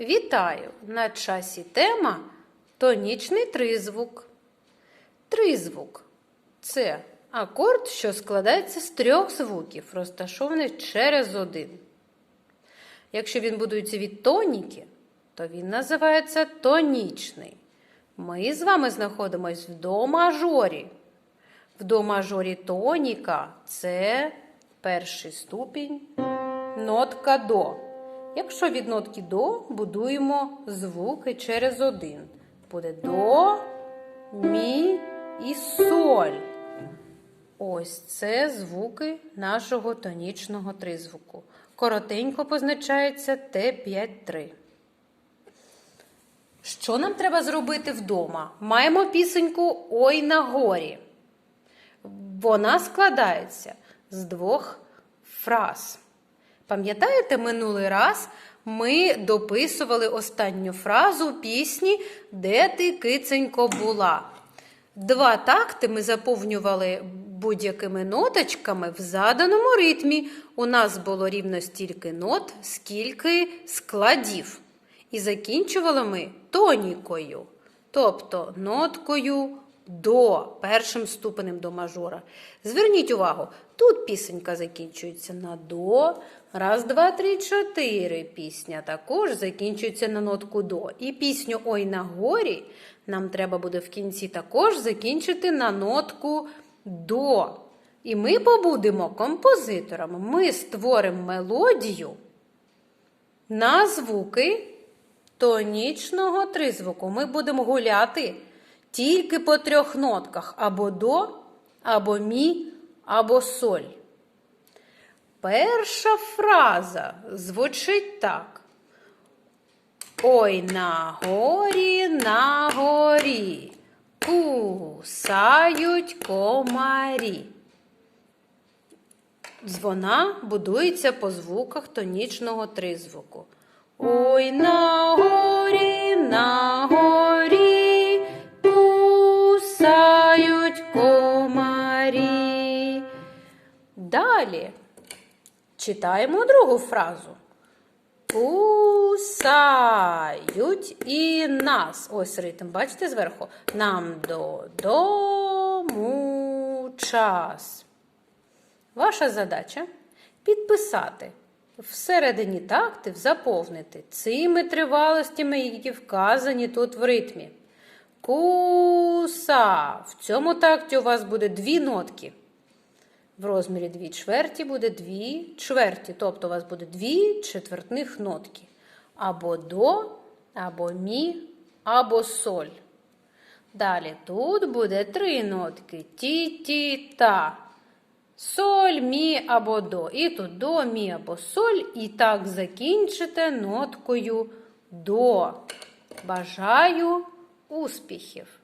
Вітаю! На часі тема тонічний тризвук. Тризвук це акорд, що складається з трьох звуків, розташованих через один. Якщо він будується від тоніки, то він називається тонічний. Ми з вами знаходимось в до мажорі. В до мажорі тоніка це перший ступінь, нотка до. Якщо від нотки до будуємо звуки через один. Буде до, мі і соль. Ось це звуки нашого тонічного тризвуку. Коротенько позначається Т5-3. Що нам треба зробити вдома? Маємо пісеньку Ой на горі. Вона складається з двох фраз. Пам'ятаєте, минулий раз ми дописували останню фразу пісні Де ти киценько була. Два такти ми заповнювали будь-якими ноточками в заданому ритмі. У нас було рівно стільки нот, скільки складів. І закінчували ми тонікою, тобто ноткою до першим ступенем до мажора. Зверніть увагу, тут пісенька закінчується на до. Раз, два, три, чотири. Пісня також закінчується на нотку до. І пісню Ой на горі нам треба буде в кінці також закінчити на нотку до. І ми побудемо композиторами. Ми створимо мелодію на звуки тонічного тризвуку. Ми будемо гуляти тільки по трьох нотках: або до, або мі, або соль. Перша фраза звучить так. Ой на горі, на горі, кусають комарі. Вона будується по звуках тонічного тризвуку. Ой на горі, на горі, кусають комарі. Далі читаємо другу фразу. Кусають і нас. Ось ритм, бачите зверху? Нам додому час. Ваша задача підписати всередині тактів, заповнити цими тривалостями, які вказані тут в ритмі. Куса. В цьому такті у вас буде дві нотки. В розмірі дві чверті буде дві чверті. Тобто у вас буде дві четвертних нотки. Або до, або мі, або соль. Далі тут буде три нотки: ті, ті, та. Соль, мі або до. І тут до, мі або соль. І так закінчите ноткою до. Бажаю успіхів!